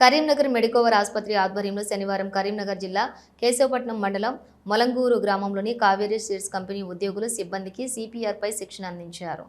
Karimnagar Medicover ఆసుపత్రి ఆధ్వర్యంలో శనివారం కరీంనగర్ జిల్లా కేశవపట్నం మండలం మొలంగూరు గ్రామంలోని కావేరీ సీడ్స్ కంపెనీ ఉద్యోగులు సిబ్బందికి సిపిఆర్పై శిక్షణ అందించారు.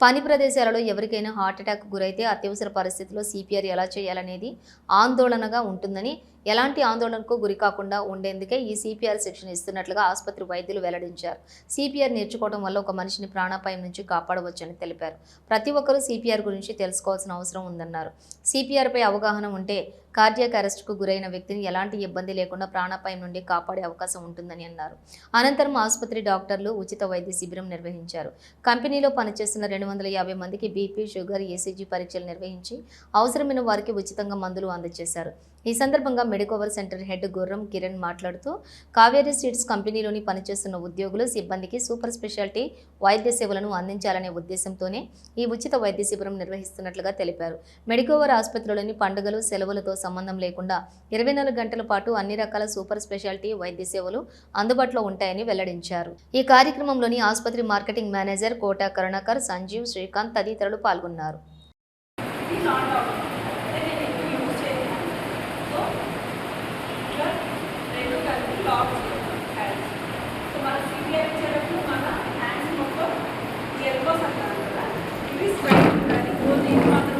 పని ప్రదేశాలలో ఎవరికైనా హార్ట్అటాక్ గురైతే అత్యవసర పరిస్థితిలో సిపిఆర్ ఎలా చేయాలనేది ఆందోళనగా ఉంటుందని ఎలాంటి ఆందోళనకు గురి కాకుండా ఉండేందుకే ఈ సిపిఆర్ శిక్షణ ఇస్తున్నట్లుగా ఆసుపత్రి వైద్యులు వెల్లడించారు. సిపిఆర్ నేర్చుకోవడం వల్ల ఒక మనిషిని ప్రాణాపాయం నుంచి కాపాడవచ్చని తెలిపారు. ప్రతి ఒక్కరూ సిపిఆర్ గురించి తెలుసుకోవాల్సిన అవసరం ఉందన్నారు. సిపిఆర్పై అవగాహన ఉంటే కార్డియాక్ అరెస్ట్కు గురైన వ్యక్తిని ఎలాంటి ఇబ్బంది లేకుండా ప్రాణాపాయం నుండి కాపాడే అవకాశం ఉంటుందని అన్నారు. అనంతరం ఆసుపత్రి డాక్టర్లు ఉచిత వైద్య శిబిరం నిర్వహించారు. కంపెనీలో పనిచేస్తున్న రెండు వందల యాభై మందికి బీపీ షుగర్ ఏసీజీ పరీక్షలు నిర్వహించి అవసరమైన వారికి ఉచితంగా మందులు అందజేశారు. ఈ సందర్భంగా మెడికోవర్ సెంటర్ హెడ్ గుర్రం కిరణ్ మాట్లాడుతూ కావేరీ సీడ్స్ కంపెనీలోని పనిచేస్తున్న ఉద్యోగులు సిబ్బందికి సూపర్ స్పెషాలిటీ వైద్య సేవలను అందించాలనే ఉద్దేశంతోనే ఈ ఉచిత వైద్య శిబిరం నిర్వహిస్తున్నట్లుగా తెలిపారు. మెడికోవర్ ఆసుపత్రిలోని పండుగలు సెలవులతో సంబంధం లేకుండా ఇరవై నాలుగు గంటల పాటు అన్ని రకాల సూపర్ స్పెషాలిటీ వైద్య సేవలు అందుబాటులో ఉంటాయని వెల్లడించారు. ఈ కార్యక్రమంలోని ఆసుపత్రి మార్కెటింగ్ మేనేజర్ కోటా కరుణాకర్ సంజీవ్ శ్రీకాంత్ తదితరులు పాల్గొన్నారు. కలిపి హ్యాండ్స్ సో మన సిపిఆర్ ఇచ్చేటప్పుడు మన హ్యాండ్స్ మొత్తం ఎల్బోస్ అంటారు కదా. ఇవి స్ట్రైట్ ఉండాలి ఓన్లీ మాత్రం